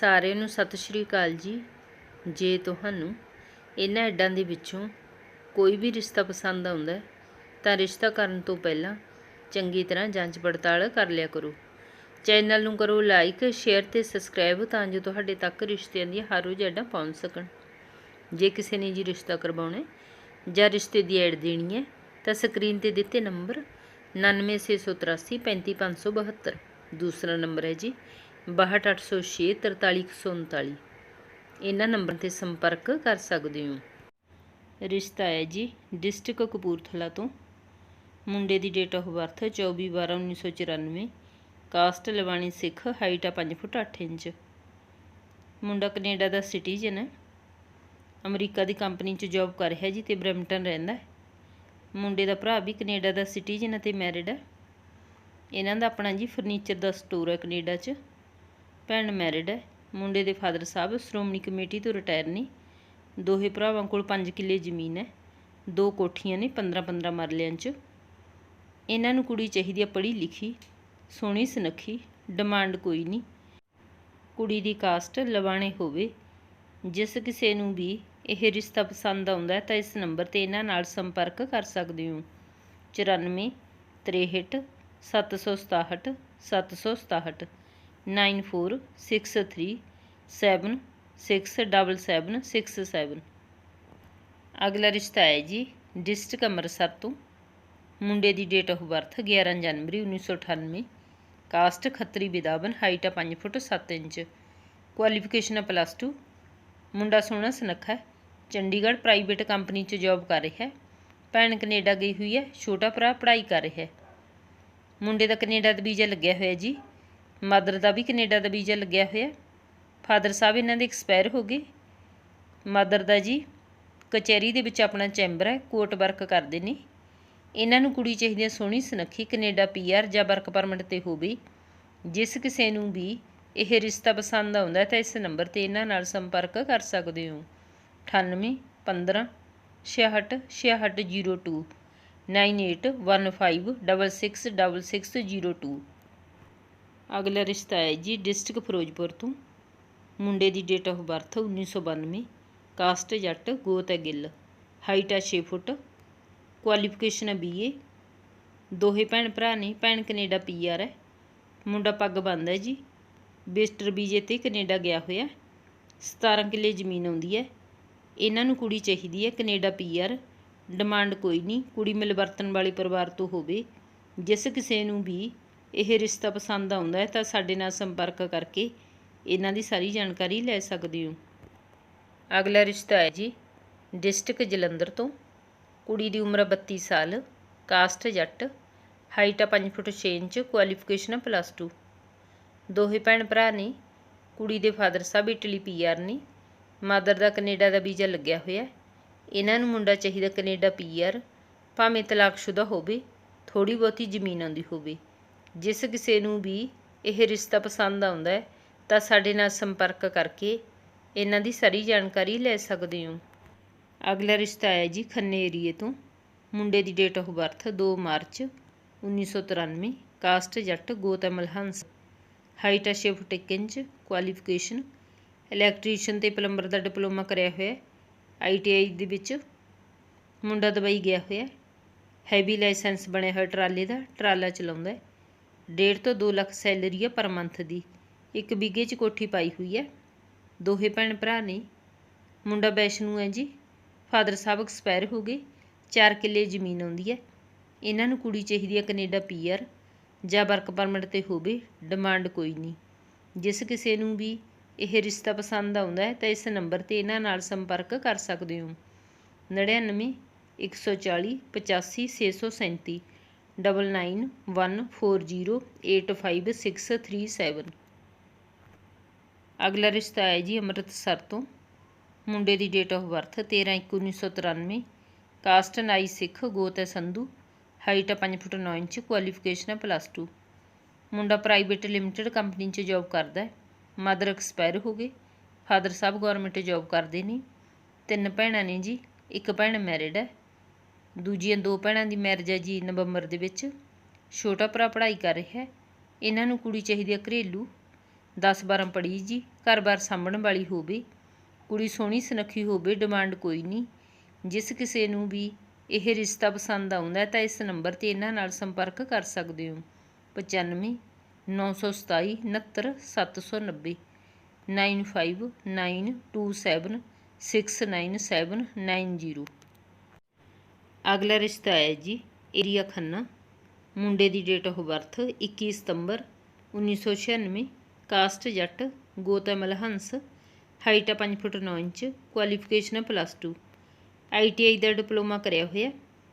ਸਾਰਿਆਂ ਨੂੰ ਸਤਿ ਸ਼੍ਰੀ ਅਕਾਲ ਜੀ। ਜੇ ਤੁਹਾਨੂੰ ਇਹਨਾਂ ਐਡਾਂ ਦੇ ਵਿੱਚੋਂ ਕੋਈ ਵੀ ਰਿਸ਼ਤਾ ਪਸੰਦ ਆਉਂਦਾ ਤਾਂ ਰਿਸ਼ਤਾ ਕਰਨ ਤੋਂ ਪਹਿਲਾਂ ਚੰਗੀ ਤਰ੍ਹਾਂ ਜਾਂਚ ਪੜਤਾਲ ਕਰ ਲਿਆ ਕਰੋ। ਚੈਨਲ ਨੂੰ ਕਰੋ ਲਾਈਕ, ਸ਼ੇਅਰ ਤੇ ਸਬਸਕ੍ਰਾਈਬ ਤਾਂ ਜੋ ਤੁਹਾਡੇ ਤੱਕ ਰਿਸ਼ਤਿਆਂ ਦੀਆਂ ਹਰ ਰੋਜ਼ ਐਡਾਂ ਪਹੁੰਚ ਸਕਣ। ਜੇ ਕਿਸੇ ਨੇ ਜੀ ਰਿਸ਼ਤਾ ਕਰਵਾਉਣਾ ਜਾਂ ਰਿਸ਼ਤੇ ਦੀ ਐਡ ਦੇਣੀ ਹੈ, ਤਾਂ ਸਕਰੀਨ ਤੇ ਦਿੱਤੇ ਨੰਬਰ 9968835572 ਦੂਸਰਾ ਨੰਬਰ ਹੈ ਜੀ 62806 43139 ਇਹਨਾਂ ਨੰਬਰ ਤੇ ਸੰਪਰਕ ਕਰ ਸਕਦੇ ਹੋ। ਰਿਸ਼ਤਾ ਹੈ ਜੀ ਡਿਸਟ੍ਰਿਕਟ ਕਪੂਰਥਲਾ ਤੋਂ। ਮੁੰਡੇ ਦੀ date of birth 24/12/1994 caste ਲਵਾਣੀ Sikh, height ਆ 5 ਫੁੱਟ 8 ਇੰਚ। ਮੁੰਡਾ ਕੈਨੇਡਾ ਦਾ ਸਿਟੀਜ਼ਨ ਹੈ। ਅਮਰੀਕਾ ਦੀ ਕੰਪਨੀ 'ਚ ਜੌਬ ਕਰ ਰਿਹਾ ਜੀ ਤੇ ਬਰੈਂਪਟਨ ਰਹਿੰਦਾ ਹੈ। ਮੁੰਡੇ ਦਾ ਭਰਾ ਵੀ ਕੈਨੇਡਾ ਦਾ ਸਿਟੀਜ਼ਨ ਅਤੇ ਮੈਰਿਡ ਹੈ। ਇਹਨਾਂ ਦਾ ਆਪਣਾ ਜੀ ਫਰਨੀਚਰ ਦਾ ਸਟੋਰ ਹੈ ਕੈਨੇਡਾ 'ਚ। ਭੈਣ ਮੈਰਿਡ ਹੈ ਮੁੰਡੇ ਦੇ ਫਾਦਰ ਸਾਹਿਬ, ਸ਼੍ਰੋਮਣੀ ਕਮੇਟੀ ਤੋਂ ਰਿਟਾਇਰ ਨੇ। ਦੋਹੇ ਭਰਾਵਾਂ ਕੋਲ 5 ਕਿੱਲੇ ਜ਼ਮੀਨ ਹੈ। ਦੋ ਕੋਠੀਆਂ ਨੇ 15-15 ਮਰਲਿਆਂ 'ਚ। ਇਹਨਾਂ ਨੂੰ ਕੁੜੀ ਚਾਹੀਦੀ ਹੈ ਪੜ੍ਹੀ ਲਿਖੀ, ਸੋਹਣੀ ਸੁਨੱਖੀ ਡਿਮਾਂਡ ਕੋਈ ਨਹੀਂ। ਕੁੜੀ ਦੀ ਕਾਸਟ ਲਵਾਣੇ ਹੋਵੇ। ਜਿਸ ਕਿਸੇ ਨੂੰ ਵੀ ਇਹ ਰਿਸ਼ਤਾ ਪਸੰਦ ਆਉਂਦਾ ਤਾਂ ਇਸ ਨੰਬਰ ਤੇ ਇਹਨਾਂ ਨਾਲ ਸੰਪਰਕ ਕਰ ਸਕਦੇ ਹੋ। 94 63 767 767 9463767767 ਅਗਲਾ ਰਿਸ਼ਤਾ ਹੈ ਜੀ ਡਿਸਟ੍ਰਿਕਟ ਅੰਮ੍ਰਿਤਸਰ ਤੋਂ ਮੁੰਡੇ ਦੀ ਡੇਟ ਆਫ ਬਰਥ 11 ਜਨਵਰੀ 1998 ਕਾਸਟ ਖੱਤਰੀ ਵਿਦਾਵਨ ਹਾਈਟ ਆ 5 ਫੁੱਟ 7 ਇੰਚ ਕੁਆਲੀਫਿਕੇਸ਼ਨ ਆ ਪਲੱਸ 2 ਮੁੰਡਾ ਸੋਹਣਾ ਸੁਨੱਖਾ ਹੈ ਚੰਡੀਗੜ੍ਹ ਪ੍ਰਾਈਵੇਟ ਕੰਪਨੀ 'ਚ ਜੌਬ ਕਰ ਰਿਹਾ ਹੈ ਭੈਣ ਕੈਨੇਡਾ ਗਈ ਹੋਈ ਹੈ ਛੋਟਾ ਭਰਾ ਪੜ੍ਹਾਈ ਕਰ ਰਿਹਾ ਹੈ ਮੁੰਡੇ ਦਾ ਕੈਨੇਡਾ ਦਾ ਵੀਜ਼ਾ ਲੱਗਿਆ ਹੋਇਆ ਜੀ ਮਦਰ ਦਾ ਵੀ ਕੈਨੇਡਾ ਦਾ ਵੀਜ਼ਾ ਲੱਗਿਆ ਹੋਇਆ। ਫਾਦਰ ਸਾਹਿਬ ਇਹਨਾਂ ਦੇ ਐਕਸਪਾਇਰ ਹੋ ਗਏ। ਮਦਰ ਦਾ ਜੀ ਕਚਹਿਰੀ ਦੇ ਵਿੱਚ ਆਪਣਾ ਚੈਂਬਰ ਹੈ, ਕੋਰਟ ਵਰਕ ਕਰਦੇ ਨੇ। ਇਹਨਾਂ ਨੂੰ ਕੁੜੀ ਚਾਹੀਦੀ ਹੈ ਸੋਹਣੀ ਸੁਨੱਖੀ ਕੈਨੇਡਾ ਪੀਆਰ ਜਾਂ ਵਰਕ ਪਰਮਿਟ ਤੇ ਹੋਵੇ। ਜਿਸ ਕਿਸੇ ਨੂੰ ਵੀ ਇਹ ਰਿਸ਼ਤਾ ਪਸੰਦ ਆਉਂਦਾ ਤਾਂ ਇਸ ਨੰਬਰ ਤੇ ਇਹਨਾਂ ਨਾਲ ਸੰਪਰਕ ਕਰ ਸਕਦੇ ਹੋ। 98 15 66 6602 9815666602 ਅਗਲਾ ਰਿਸ਼ਤਾ ਹੈ ਜੀ ਡਿਸਟ੍ਰਿਕਟ ਫਿਰੋਜ਼ਪੁਰ ਤੋਂ। ਮੁੰਡੇ ਦੀ ਡੇਟ ਆਫ ਬਰਥ 1992 ਕਾਸਟ ਜੱਟ ਗੋਤ ਹੈ ਗਿੱਲ। ਹਾਈਟ ਹੈ 6 ਫੁੱਟ, ਕੁਆਲੀਫਿਕੇਸ਼ਨ ਹੈ ਬੀਏ ਦੋਹੇ ਭੈਣ ਭਰਾ ਨੇ, ਭੈਣ ਕੈਨੇਡਾ ਪੀਆਰ ਹੈ। ਮੁੰਡਾ ਪੱਗ ਬੰਨ੍ਹਦਾ ਹੈ ਜੀ। ਵਿਜ਼ਟਰ ਵੀਜ਼ੇ ਤੇ ਕੈਨੇਡਾ ਗਿਆ ਹੋਇਆ। 17 ਕਿੱਲੇ ਜ਼ਮੀਨ ਆਉਂਦੀ ਹੈ। ਇਹਨਾਂ ਨੂੰ ਕੁੜੀ ਚਾਹੀਦੀ ਹੈ, ਕੈਨੇਡਾ ਪੀਆਰ ਡਿਮਾਂਡ ਕੋਈ ਨਹੀਂ, ਕੁੜੀ ਮਿਲਵਰਤਨ ਵਾਲੇ ਪਰਿਵਾਰ ਤੋਂ ਹੋਵੇ। ਜਿਸ ਕਿਸੇ ਨੂੰ ਵੀ ਇਹ ਰਿਸ਼ਤਾ ਪਸੰਦ ਆਉਂਦਾ ਹੈ ਤਾਂ ਸਾਡੇ ਨਾਲ ਸੰਪਰਕ ਕਰਕੇ ਇਹਨਾਂ ਦੀ ਸਾਰੀ ਜਾਣਕਾਰੀ ਲੈ ਸਕਦੇ ਹੋ। ਅਗਲਾ ਰਿਸ਼ਤਾ ਹੈ ਜੀ, ਡਿਸਟ੍ਰਿਕਟ ਜਲੰਧਰ ਤੋਂ। ਕੁੜੀ ਦੀ ਉਮਰ 32 ਸਾਲ, ਕਾਸਟ ਜੱਟ, ਹਾਈਟ ਆ 5 ਫੁੱਟ 6 ਇੰਚ ਕੁਆਲੀਫਿਕੇਸ਼ਨ ਪਲੱਸ 2 ਦੋਹੇ ਭੈਣ ਭਰਾ ਨੇ, ਕੁੜੀ ਦੇ ਫਾਦਰ ਸਾਹਿਬ ਇਟਲੀ ਪੀਆਰ ਨੇ। ਮਦਰ ਦਾ ਕੈਨੇਡਾ ਦਾ ਵੀਜ਼ਾ ਲੱਗਿਆ ਹੋਇਆ ਇਹਨਾਂ ਨੂੰ ਮੁੰਡਾ ਚਾਹੀਦਾ ਕੈਨੇਡਾ ਪੀਆਰ ਭਾਵੇਂ ਤਲਾਕਸ਼ੁਦਾ ਹੋਵੇ ਥੋੜੀ ਬਹੁਤੀ ਜ਼ਮੀਨ ਆਉਂਦੀ ਹੋਵੇ। ਜਿਸ ਕਿਸੇ ਨੂੰ ਵੀ ਇਹ ਰਿਸ਼ਤਾ ਪਸੰਦ ਆਉਂਦਾ ਹੈ, ਤਾਂ ਸਾਡੇ ਨਾਲ ਸੰਪਰਕ ਕਰਕੇ ਇਹਨਾਂ ਦੀ ਸਾਰੀ ਜਾਣਕਾਰੀ ਲੈ ਸਕਦੇ ਹੋ। ਅਗਲਾ ਰਿਸ਼ਤਾ ਹੈ ਜੀ ਖੰਨੇ ਏਰੀਏ ਤੋਂ। ਮੁੰਡੇ ਦੀ date of birth 2 March 1993 caste Jat ਗੋਤਮਲ Hans height ਹੈ 6 ਫੁੱਟ 1 ਇੰਚ ਕੁਆਲੀਫਿਕੇਸ਼ਨ ਇਲੈਕਟ੍ਰੀਸ਼ੀਅਨ ਤੇ ਪਲੰਬਰ ਦਾ ਡਿਪਲੋਮਾ ਕਰਿਆ ਹੋਇਆ ਹੈ। ਆਈਟੀਆਈ ਦੇ ਵਿੱਚ ਮੁੰਡਾ ਦੁਬਈ ਗਿਆ ਹੋਇਆ ਹੈਵੀ ਲਾਇਸੈਂਸ ਬਣਿਆ ਹੋਇਆ, ਟਰਾਲੇ ਦਾ, ਟਰਾਲਾ ਚਲਾਉਂਦਾ ਹੈ। ਡੇਢ ਤੋਂ 2 ਲੱਖ ਸੈਲਰੀ ਹੈ ਪਰ ਮੰਥ ਦੀ। ਇੱਕ ਵਿਗੇ 'ਚ ਕੋਠੀ ਪਾਈ ਹੋਈ ਹੈ ਦੋਹੇ ਭੈਣ ਭਰਾ ਨੇ। ਮੁੰਡਾ ਵੈਸ਼ਨੂ ਹੈ ਜੀ। ਫਾਦਰ ਸਾਹਿਬ ਐਕਸਪਾਇਰ ਹੋ ਗਏ। 4 ਕਿੱਲੇ ਜ਼ਮੀਨ ਆਉਂਦੀ ਹੈ ਇਹਨਾਂ ਨੂੰ ਕੁੜੀ ਚਾਹੀਦੀ ਹੈ ਕੈਨੇਡਾ ਪੀਆਰ। ਜਾਂ ਵਰਕ ਪਰਮਿਟ ਤੇ ਹੋਵੇ, ਡਿਮਾਂਡ ਕੋਈ ਨਹੀਂ। ਜਿਸ ਕਿਸੇ ਨੂੰ ਵੀ ਇਹ ਰਿਸ਼ਤਾ ਪਸੰਦ ਆਉਂਦਾ ਹੈ ਤਾਂ ਇਸ ਨੰਬਰ ਤੇ ਇਹਨਾਂ ਨਾਲ ਸੰਪਰਕ ਕਰ ਸਕਦੇ ਹੋ। 99 140 85 637 9914085637 ਅਗਲਾ ਰਿਸ਼ਤਾ ਹੈ ਜੀ ਅੰਮ੍ਰਿਤਸਰ ਤੋਂ। ਮੁੰਡੇ ਦੀ ਡੇਟ ਆਫ ਬਰਥ 13/1/1993 ਕਾਸਟ ਨਾਈ ਸਿੱਖ, ਗੋਤ ਹੈ ਸੰਧੂ। ਹਾਈਟ ਹੈ 5 ਫੁੱਟ 9 ਇੰਚ ਕੁਆਲੀਫਿਕੇਸ਼ਨ ਹੈ ਪਲੱਸ 2 ਮੁੰਡਾ ਪ੍ਰਾਈਵੇਟ ਲਿਮਟਿਡ ਕੰਪਨੀ 'ਚ ਜੌਬ ਕਰਦਾ ਹੈ। ਮਦਰ ਐਕਸਪਾਇਰ ਹੋ ਗਏ। ਫਾਦਰ ਸਾਹਿਬ ਗਵਰਨਮੈਂਟ ਜੌਬ ਕਰਦੇ ਨੇ। ਤਿੰਨ ਭੈਣਾਂ ਨੇ ਜੀ। ਇੱਕ ਭੈਣ ਮੈਰਿਡ ਹੈ। ਦੂਜੀਆਂ ਦੋ ਭੈਣਾਂ ਦੀ ਮੈਰਿਜ ਹੈ ਜੀ ਨਵੰਬਰ ਦੇ ਵਿੱਚ। ਛੋਟਾ ਭਰਾ ਪੜ੍ਹਾਈ ਕਰ ਰਿਹਾ। ਹੈ ਇਹਨਾਂ ਨੂੰ ਕੁੜੀ ਚਾਹੀਦੀ ਹੈ ਘਰੇਲੂ। 10 12 ਪੜ੍ਹੀ ਜੀ, ਘਰ-ਬਾਰ ਸਾਂਭਣ ਵਾਲੀ ਹੋਵੇ। ਕੁੜੀ ਸੋਹਣੀ ਸੁਨੱਖੀ ਹੋਵੇ ਡਿਮਾਂਡ ਕੋਈ ਨਹੀਂ। ਜਿਸ ਕਿਸੇ ਨੂੰ ਵੀ ਇਹ ਰਿਸ਼ਤਾ ਪਸੰਦ ਆਉਂਦਾ ਤਾਂ ਇਸ ਨੰਬਰ ਤੇ ਇਹਨਾਂ ਨਾਲ ਸੰਪਰਕ ਕਰ ਸਕਦੇ ਹੋ। 95 927 69 790 9592769790 ਅਗਲਾ ਰਿਸ਼ਤਾ ਹੈ ਜੀ ਏਰੀਆ ਖੰਨਾ। ਮੁੰਡੇ ਦੀ ਡੇਟ ਆਫ ਬਰਥ 21 ਸਤੰਬਰ 1996 ਕਾਸਟ ਜੱਟ ਗੋਤ ਮਲਹੰਸ ਹਾਈਟ ਆ 5 ਫੁੱਟ 9 ਇੰਚ ਕੁਆਲੀਫਿਕੇਸ਼ਨ ਹੈ ਪਲੱਸ 2 ਆਈਟੀਆਈ ਦਾ ਡਿਪਲੋਮਾ ਕਰਿਆ ਹੋਇਆ।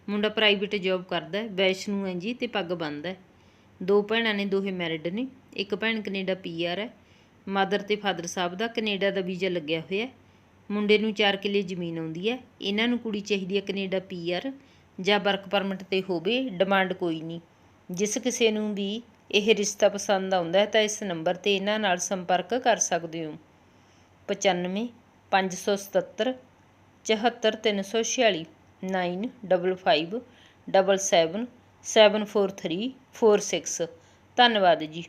ਮੁੰਡਾ ਪ੍ਰਾਈਵੇਟ ਜੌਬ ਕਰਦਾ ਹੈ, ਵੈਸ਼ਨੂ ਹੈ ਜੀ ਤੇ ਪੱਗ ਬੰਨ੍ਹਦਾ ਹੈ। ਦੋ ਭੈਣਾਂ ਨੇ ਦੋਹੇ ਮੈਰਿਡ ਨੇ। ਇੱਕ ਭੈਣ ਕੈਨੇਡਾ ਪੀਆਰ ਹੈ। ਮਦਰ ਤੇ ਫਾਦਰ ਸਾਹਿਬ ਦਾ ਕੈਨੇਡਾ ਦਾ ਵੀਜ਼ਾ ਲੱਗਿਆ ਹੋਇਆ ਮੁੰਡੇ ਨੂੰ 4 ਕਿੱਲੇ ਜ਼ਮੀਨ ਆਉਂਦੀ ਹੈ। ਇਹਨਾਂ ਨੂੰ ਕੁੜੀ ਚਾਹੀਦੀ ਹੈ ਕੈਨੇਡਾ ਪੀਆਰ ਜਾਂ ਵਰਕ ਪਰਮਿਟ ਤੇ ਹੋਵੇ, ਡਿਮਾਂਡ ਕੋਈ ਨਹੀਂ। ਜਿਸ ਕਿਸੇ ਨੂੰ ਵੀ ਇਹ ਰਿਸ਼ਤਾ ਪਸੰਦ ਆਉਂਦਾ ਹੈ ਤਾਂ ਇਸ ਨੰਬਰ ਤੇ ਇਹਨਾਂ ਨਾਲ ਸੰਪਰਕ ਕਰ ਸਕਦੇ ਹੋ। 95 577 74346 9557 77 74346 ਧੰਨਵਾਦ ਜੀ।